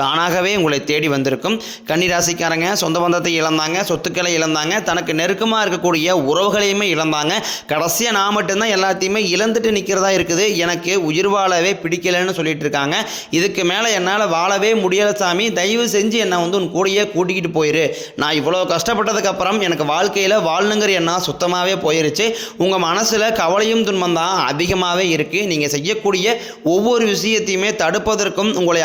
தானாகவே உங்களை தேடி வந்திருக்கும். கன்னிராசிக்காரங்க சொந்த பந்தத்தை இழந்தாங்க சொத்துக்களை இழந்தாங்க தனக்கு நெருக்கமாக இருக்கக்கூடிய உறவுகளையுமே இழந்தாங்க. கடைசியாக நான் மட்டும்தான் எல்லாத்தையுமே இழந்துட்டு நிற்கிறதா இருக்குது. எனக்கு உயிர் வாழவே பிடிக்கலைன்னு சொல்லிட்டு இருக்காங்க. இதுக்கு மேலே என்னால் வாழவே முடியல சாமி. தயவு செஞ்சு என்னை வந்து உன் கூடயே கூட்டிக்கிட்டு போயிரு. நான் இவ்வளோ கஷ்டப்பட்டதுக்கப்புறம் எனக்கு வாழ்க்கையில் வாழணுங்கிற எண்ணம் சுத்தமாகவே போயிருச்சு. உங்கள் மனசில் கவலையும் துன்பம் தான் அதிகமாகவே இருக்குது நீங்கள் செய்யக்கூடிய ஒவ்வொரு விஷயத்தையுமே தடுப்பதற்கும் உங்களை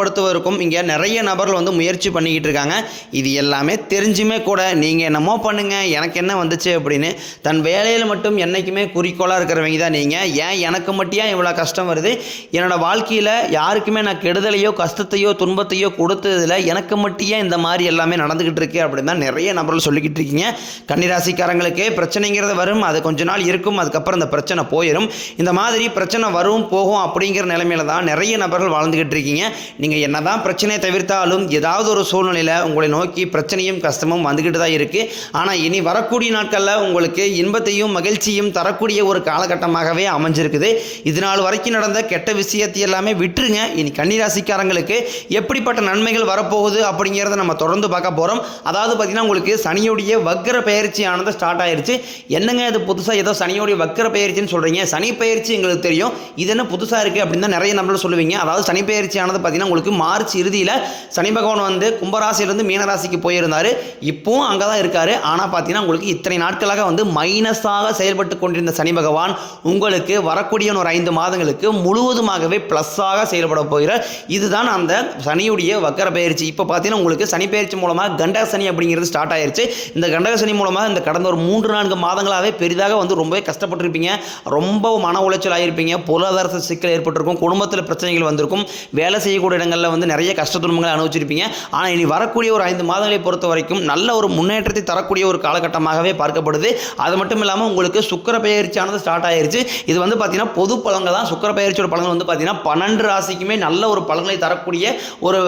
அவமானப்படுத்துவதற்கும் இங்கே நிறைய நபர்கள் வந்து முயற்சி பண்ணிக்கிட்டு இருக்காங்க. இது எல்லாமே தெரிஞ்சுமே கூட நீங்கள் என்னமோ பண்ணுங்கள் எனக்கு என்ன வந்துச்சு அப்படின்னு தன் வேலையில் மட்டும் என்றைக்குமே குறிக்கோளாக இருக்கிறவங்க தான் நீங்கள் ஏன் எனக்கு மட்டும் ஏன் இவ்வளோ கஷ்டம் வருது? என்னோடய வாழ்க்கையில் யாருக்குமே நான் கெடுதலையோ கஷ்டத்தையோ துன்பத்தையோ கொடுத்ததில் எனக்கு மட்டும் ஏன் இந்த மாதிரி எல்லாமே நடந்துக்கிட்டு இருக்கு அப்படின்னு தான் நிறைய நபர்கள் சொல்லிக்கிட்டு இருக்கீங்க. கன்னிராசிக்காரங்களுக்கு பிரச்சனைங்கிறது வரும். அது கொஞ்ச நாள் இருக்கும். அதுக்கப்புறம் இந்த பிரச்சனை போயிடும் இந்த மாதிரி பிரச்சனை வரும் போகும் அப்படிங்கிற நிலைமையில தான் நிறைய நபர்கள் வாழ்ந்துக்கிட்டு இருக்கீங்க. நீங்கள் நீங்கள் என்னதான் பிரச்சனையை தவிர்த்தாலும் ஏதாவது ஒரு சூழ்நிலையில் உங்களை நோக்கி பிரச்சனையும் கஷ்டமும் வந்துக்கிட்டு தான் இருக்குது ஆனால் இனி வரக்கூடிய நாட்களில் உங்களுக்கு இன்பத்தையும் மகிழ்ச்சியும் தரக்கூடிய ஒரு காலகட்டமாகவே அமைஞ்சிருக்குது. இது நாள் வரைக்கும் நடந்த கெட்ட விஷயத்தை எல்லாமே விட்டுருங்க. இனி கன்னிராசிக்காரங்களுக்கு எப்படிப்பட்ட நன்மைகள் வரப்போகுது அப்படிங்கிறத நம்ம தொடர்ந்து பார்க்க போகிறோம் அதாவது பார்த்திங்கன்னா உங்களுக்கு சனியுடைய வக்கர பயிற்சியானது ஸ்டார்ட் ஆயிடுச்சு என்னங்க இது புதுசாக ஏதோ சனியோடைய வக்கர பயிற்சின்னு சொல்கிறீங்க சனி பயிற்சி எங்களுக்கு தெரியும். இது என்ன புதுசாக இருக்குது அப்படின்னு தான் நிறைய நம்பர்கள் சொல்லுவீங்க. அதாவது சனி பயிற்சியானது பார்த்தீங்கன்னா உங்களுக்கு மார்ச் இறுதியில் சனி பகவான் வந்து கும்பராசியிலேருந்து மீனராசிக்கு போயிருந்தார். இப்போவும் அங்கே தான் இருக்கார். ஆனால் பார்த்தீங்கன்னா உங்களுக்கு இத்தனை நாட்களாக வந்து மைனஸாக செயல்பட்டு கொண்டிருந்த சனி பகவான் உங்களுக்கு வரக்கூடிய ஒரு ஐந்து மாதங்களுக்கு முழுவதுமாகவே ப்ளஸ்ஸாக செயல்பட போகிறார் இதுதான் அந்த சனியுடைய வக்கர பயிற்சி. இப்போ பார்த்தீங்கன்னா உங்களுக்கு சனி பயிற்சி மூலமாக கண்டக சனி அப்படிங்கிறது ஸ்டார்ட் ஆயிருச்சு. இந்த கண்டக சனி மூலமாக இந்த கடந்த ஒரு மூன்று நான்கு மாதங்களாகவே பெரிதாக வந்து ரொம்பவே கஷ்டப்பட்டிருப்பீங்க. ரொம்ப மன உளைச்சல் ஆகிருப்பீங்க பொருளாதார சிக்கல் ஏற்பட்டிருக்கும். குடும்பத்தில் பிரச்சனைகள் வந்திருக்கும். வேலை செய்யக்கூடிய இடங்களில் வந்து நிறைய கஷ்ட துன்பங்களை அனுபவிச்சிருப்பீங்க. ஆனால் இனி வரக்கூடிய ஒரு ஐந்து மாதங்களை பொறுத்த வரைக்கும் நல்ல ஒரு முன்னேற்றத்தை தரக்கூடிய ஒரு காலகட்டமாகவே பார்க்கப்படுது. அது மட்டும் இல்லாமல் உங்களுக்கு சுக்கர பயிற்சியானது ஸ்டார்ட் ஆயிருச்சு. இது வந்து பார்த்தீங்கன்னா பொது பலன்கள் தான். சுக்கர பயிற்சியோட பலன்கள் வந்து பார்த்தீங்கன்னா பன்னெண்டு ராசிக்குமே நல்ல ஒரு பலன்களை தரக்கூடிய ஒரு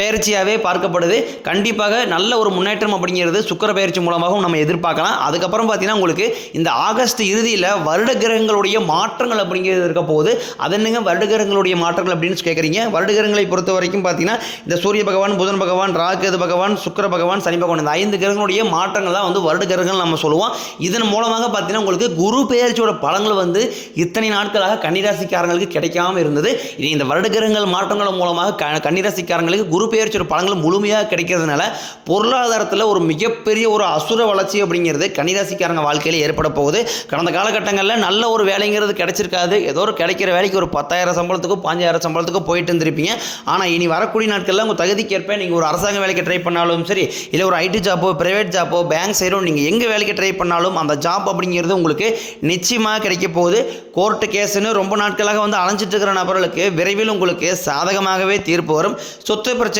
பயிற்சியாகவே பார்க்கப்படுது. கண்டிப்பாக நல்ல ஒரு முன்னேற்றம் அப்படிங்கிறது சுக்கர பயிற்சி மூலமாகவும் நம்ம எதிர்பார்க்கலாம். அதுக்கப்புறம் பார்த்தீங்கன்னா உங்களுக்கு இந்த ஆகஸ்ட் இறுதியில் வருட கிரகங்களுடைய மாற்றங்கள் அப்படிங்கிறது இருக்க போகுது. அது என்னங்க? வருட கிரகங்களுடைய மாற்றங்கள் அப்படின்னு கேட்குறீங்க வருட கிரகங்களை பொறுத்த வரைக்கும் பார்த்தீங்கன்னா இந்த சூரிய பகவான் புதன் பகவான் ராகேது பகவான் சுக்கர பகவான் சனி பகவான் இந்த ஐந்து கிரகங்களுடைய மாற்றங்கள் தான் வந்து வருட கிரகங்கள் நம்ம சொல்லுவோம். இதன் மூலமாக பார்த்தீங்கன்னா உங்களுக்கு குரு பெயர்ச்சியோட பலன்கள் வந்து இத்தனை நாட்களாக கன்னிராசிக்காரங்களுக்கு கிடைக்காம இருந்தது. இனி இந்த வருட கிரகங்கள் மாற்றங்கள் மூலமாக க கன்னிராசிக்காரங்களுக்கு குரு பெயர்ச்சியோட பலன்கள் முழுமையாக கிடைக்கிறதுனால பொருளாதாரத்தில் ஒரு மிகப்பெரிய ஒரு அசுர வளர்ச்சி அப்படிங்கிறது கன்னிராசிக்காரங்க வாழ்க்கையில் ஏற்பட போகுது. கடந்த காலகட்டங்களில் நல்ல ஒரு வேலைங்கிறது கிடைச்சிருக்காது. ஏதோ ஒரு கிடைக்கிற வேலைக்கு ஒரு பத்தாயிரம் சம்பளத்துக்கும் பாஞ்சாயிரம் சம்பளத்துக்கும் போயிட்டு இருந்திருப்பீங்க. ஆனால் இனி வரக்கூடிய நாட்களில் உங்கள் தகுதிக்கேற்ப நீங்கள் ஒரு அரசாங்க வேலைக்கு ட்ரை பண்ணாலும் சரி இல்லை ஒரு ஐடி ஜாப்போ ப்ரைவேட் ஜாப்போ பேங்க் சைடோ நீங்கள் எங்கே வேலைக்கு ட்ரை பண்ணாலும் அந்த ஜாப் அப்படிங்கிறது உங்களுக்கு நிச்சயமாக கிடைக்க போகுது. கோர்ட்டு கேஸுன்னு ரொம்ப நாட்களாக வந்து அலைஞ்சிட்டு இருக்கிற நபர்களுக்கு விரைவில் உங்களுக்கு சாதகமாகவே தீர்ப்பு வரும். சொத்து பிரச்சனை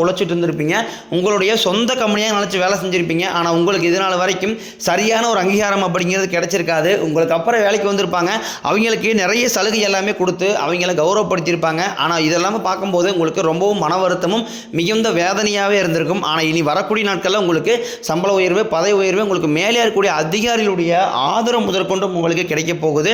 உழைச்சிட்டு இருந்திருப்பீங்க. உங்களுடைய சொந்த கம்பெனியாக நினச்சி வேலை செஞ்சுருப்பீங்க. ஆனால் உங்களுக்கு இதனால் வரைக்கும் சரியான ஒரு அங்கீகாரம் அப்படிங்கிறது கிடைச்சிருக்காது. உங்களுக்கு அப்புறம் வேலைக்கு வந்திருப்பாங்க. அவங்களுக்கு நிறைய சலுகை எல்லாமே கொடுத்து அவங்கள கௌரவப்படுத்தியிருப்பாங்க. ஆனால் இதெல்லாம் பார்க்கும்போது உங்களுக்கு ரொம்பவும் மன வருத்தமும் மிகுந்த வேதனையாகவே இருந்திருக்கும். ஆனால் இனி வரக்கூடிய நாட்களில் உங்களுக்கு சம்பள உயர்வு பதவி உயர்வு உங்களுக்கு மேலே இருக்கக்கூடிய அதிகாரிகளுடைய ஆதரவு முதற்கொண்டும் உங்களுக்கு கிடைக்க போகுது.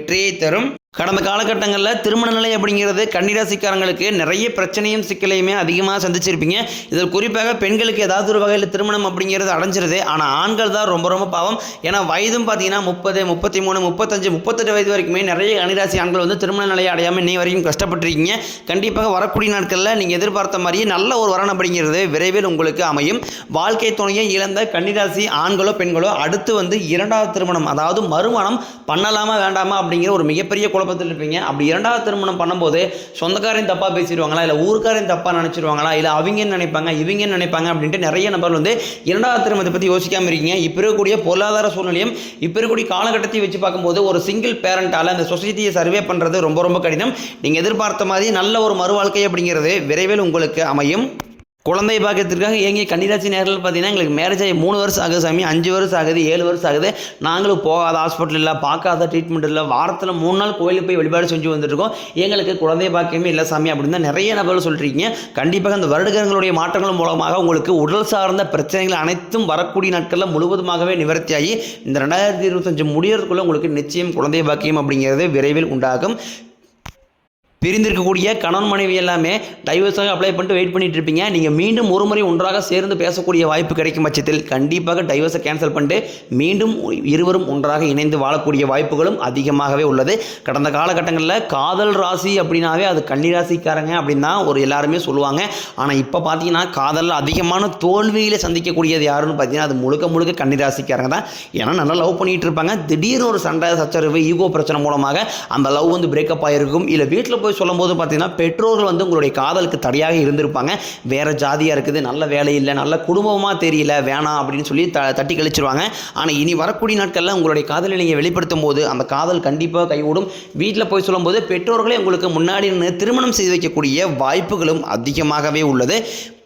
வெற்றியை தரும் கடந்த காலகட்டங்களில் திருமண நிலை அப்படிங்கிறது கன்னிராசிக்காரங்களுக்கு நிறைய பிரச்சனையும் சிக்கலையுமே அதிகமாக சந்திச்சிருப்பீங்க. இதில் குறிப்பாக பெண்களுக்கு ஏதாவது ஒரு வகையில் திருமணம் அப்படிங்கிறது அடைஞ்சிருது. ஆனால் ஆண்கள் தான் ரொம்ப ரொம்ப பாவம். ஏன்னா வயதும் பார்த்தீங்கன்னா முப்பது முப்பத்தி மூணு முப்பத்தஞ்சு முப்பத்தெட்டு வயது வரைக்குமே நிறைய கன்னிராசி ஆண்கள் வந்து திருமண நிலையை அடையாமல் இன்னை வரைக்கும் கஷ்டப்பட்டிருக்கீங்க. கண்டிப்பாக வரக்கூடிய நாட்களில் நீங்கள் எதிர்பார்த்த மாதிரியே நல்ல ஒரு வரன் அப்படிங்கிறது விரைவில் உங்களுக்கு அமையும். வாழ்க்கை துணையை இழந்த கன்னிராசி ஆண்களோ பெண்களோ அடுத்து வந்து இரண்டாவது திருமணம் அதாவது மறுமணம் பண்ணலாமா வேண்டாமா அப்படிங்கிற ஒரு மிகப்பெரிய குழப்பத்தில் இருப்பீங்க அப்படி இரண்டாவது திருமணம் பண்ணும்போது சொந்தக்காரையும் தப்பாக பேசிடுவாங்களா? இல்லை ஊருக்காரையும் தப்பாக நினச்சிருவாங்களா? இல்லை அவங்க என்ன நினைப்பாங்க? இவங்க என்ன நினைப்பாங்க? அப்படின்ட்டு நிறைய நபர்கள் வந்து இரண்டாவது திருமணத்தை பற்றி யோசிக்காமல் இருக்கீங்க. இப்போ இருக்கக்கூடிய பொருளாதார சூழ்நிலையும் இப்போ இருக்கக்கூடிய காலகட்டத்தை வச்சு பார்க்கும்போது ஒரு சிங்கிள் பேரண்டால் அந்த சொசைட்டியை சர்வே பண்ணுறது ரொம்ப ரொம்ப கடினம். நீங்கள் எதிர்பார்த்த மாதிரி நல்ல ஒரு மறுவாழ்க்கை அப்படிங்கிறது விரைவில் உங்களுக்கு அமையும். குழந்தை பாக்கியத்திற்காக எங்கே கன்னிராசி நேரில் பார்த்தீங்கன்னா எங்களுக்கு மேரேஜ் ஆகி மூணு வருஷம் ஆகுது சாமி அஞ்சு வருஷம் ஆகுது ஏழு வருஷம் ஆகுது. நாங்களும் போகாத ஹாஸ்பிட்டல் இல்லை பார்க்காத ட்ரீட்மெண்ட் இல்லை. வாரத்தில் மூணு நாள் கோயிலுக்கு போய் வழிபாடு செஞ்சு வந்துட்டுருக்கோம். எங்களுக்கு குழந்தை பாக்கியமே இல்லை சாமி அப்படின்னு தான் நிறைய நபர்கள் சொல்கிறீங்க கண்டிப்பாக அந்த வருடகங்களுடைய மாற்றங்கள் மூலமாக உங்களுக்கு உடல் சார்ந்த பிரச்சனைகள் அனைத்தும் வரக்கூடிய நாட்களில் முழுவதுமாகவே நிவர்த்தியாகி இந்த ரெண்டாயிரத்தி இருபத்தஞ்சு முடியறதுக்குள்ளே உங்களுக்கு நிச்சயம் குழந்தை பாக்கியம் அப்படிங்கிறது விரைவில் உண்டாகும். பிரிந்திருக்கக்கூடிய கணவன் மனைவி எல்லாமே டைவர்ஸாக அப்ளை பண்ணிட்டு வெயிட் பண்ணிட்டு இருப்பீங்க. நீங்கள் மீண்டும் ஒரு முறை ஒன்றாக சேர்ந்து பேசக்கூடிய வாய்ப்பு கிடைக்கும் பட்சத்தில் கண்டிப்பாக டைவர்ஸை கேன்சல் பண்ணிட்டு மீண்டும் இருவரும் ஒன்றாக இணைந்து வாழக்கூடிய வாய்ப்புகளும் அதிகமாகவே உள்ளது. கடந்த காலகட்டங்களில் காதல் ராசி அப்படின்னாவே அது கன்னிராசிக்காரங்க அப்படின்னு தான் ஒரு எல்லாருமே சொல்லுவாங்க. ஆனால் இப்போ பார்த்தீங்கன்னா காதலில் அதிகமான தோல்வியில் சந்திக்கக்கூடியது யாருன்னு பார்த்தீங்கன்னா அது முழுக்க முழுக்க கன்னிராசிக்காரங்க தான். ஏன்னா நல்லா லவ் பண்ணிட்டு இருப்பாங்க. திடீர்னு ஒரு சண்டை சச்சரவு ஈகோ பிரச்சனை மூலமாக அந்த லவ் வந்து பிரேக்கப் ஆகிருக்கும் இல்லை வீட்டில் போய் சொல்லும்போது பார்த்தீங்கன்னா பெற்றோர்கள் வந்து உங்களுடைய காதலுக்கு தடையாக இருந்திருப்பாங்க. வேறு ஜாதியாக இருக்குது நல்ல வேலை இல்லை நல்ல குடும்பமாக தெரியல வேணாம் அப்படின்னு சொல்லி த தட்டி கழிச்சிருவாங்க. ஆனால் இனி வரக்கூடிய நாட்களில் உங்களுடைய காதலை நீங்கள் வெளிப்படுத்தும் போது அந்த காதல் கண்டிப்பாக கைகூடும். வீட்டில் போய் சொல்லும்போது பெற்றோர்களே உங்களுக்கு முன்னாடி நின்று திருமணம் செய்து வைக்கக்கூடிய வாய்ப்புகளும் அதிகமாகவே உள்ளது.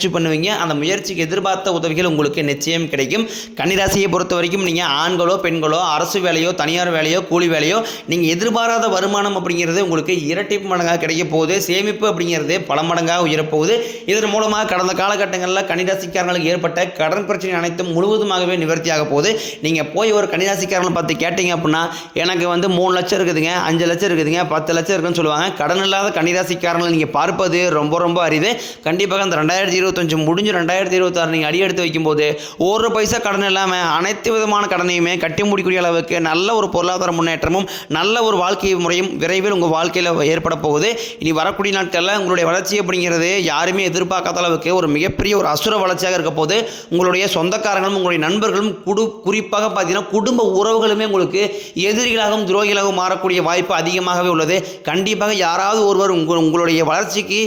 முயற்சி பண்ணுவீங்க. அந்த முயற்சிக்கு எதிர்பார்த்த உதவிகள் உங்களுக்கு நிச்சயம் கிடைக்கும். கன்னிராசியை பொறுத்த வரைக்கும் நீங்கள் ஆண்களோ பெண்களோ அரசு வேலையோ தனியார் வேலையோ கூலி வேலையோ நீங்கள் எதிர்பாராத வருமானம் அப்படிங்கிறது உங்களுக்கு இரட்டிப்பு மடங்காக கிடைக்க போகுது. சேமிப்பு அப்படிங்கிறது பல மடங்காக உயரப்போகுது. இதன் மூலமாக கடந்த காலகட்டங்களில் கன்னிராசிக்காரங்களுக்கு ஏற்பட்ட கடன் பிரச்சனை அனைத்தும் முழுவதுமாகவே நிவர்த்தியாக போகுது. நீங்கள் போய் ஒரு கன்னிராசிக்காரங்களை பார்த்து கேட்டீங்க அப்படின்னா எனக்கு வந்து மூணு லட்சம் இருக்குதுங்க அஞ்சு லட்சம் இருக்குதுங்க பத்து லட்சம் இருக்குன்னு சொல்லுவாங்க. கடன் இல்லாத கன்னிராசிக்காரங்களை நீங்கள் பார்ப்பது ரொம்ப ரொம்ப அரிது. கண்டிப்பாக அந்த ரெண்டாயிரத்தி இருபது இருபத்தஞ்சு முடிஞ்சு ரெண்டாயிரத்தி இருபத்தாறு நீங்கள் அடி எடுத்து வைக்கும்போது ஒரு பைசா கடன் இல்லாமல் அனைத்து விதமான கடனையுமே கட்டி முடிக்கக்கூடிய அளவுக்கு நல்ல ஒரு பொருளாதார முன்னேற்றமும் நல்ல ஒரு வாழ்க்கை முறையும் விரைவில் உங்கள் வாழ்க்கையில் ஏற்பட போகுது. இனி வரக்கூடிய நாட்களில் உங்களுடைய வளர்ச்சி அப்படிங்கிறது யாருமே எதிர்பார்க்காத அளவுக்கு ஒரு மிகப்பெரிய ஒரு அசுர வளர்ச்சியாக இருக்க போது உங்களுடைய சொந்தக்காரங்களும் உங்களுடைய நண்பர்களும் குடு குறிப்பாக பார்த்தீங்கன்னா குடும்ப உறவுகளுமே உங்களுக்கு எதிரிகளாகவும் துரோகிகளாகவும் மாறக்கூடிய வாய்ப்பு அதிகமாகவே உள்ளது. கண்டிப்பாக யாராவது ஒருவர் உங்கள் உங்களுடைய வளர்ச்சிக்கு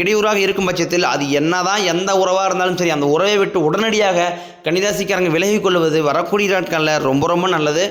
இடையூறாக இருக்கும் பட்சத்தில் அது என்னதான் எந்த உறவாக இருந்தாலும் சரி அந்த உறவை விட்டு உடனடியாக கன்னிராசிக்காரங்க விலகிக் கொள்வது வரக்கூடிய நாட்களில் ரொம்ப ரொம்ப நல்லது.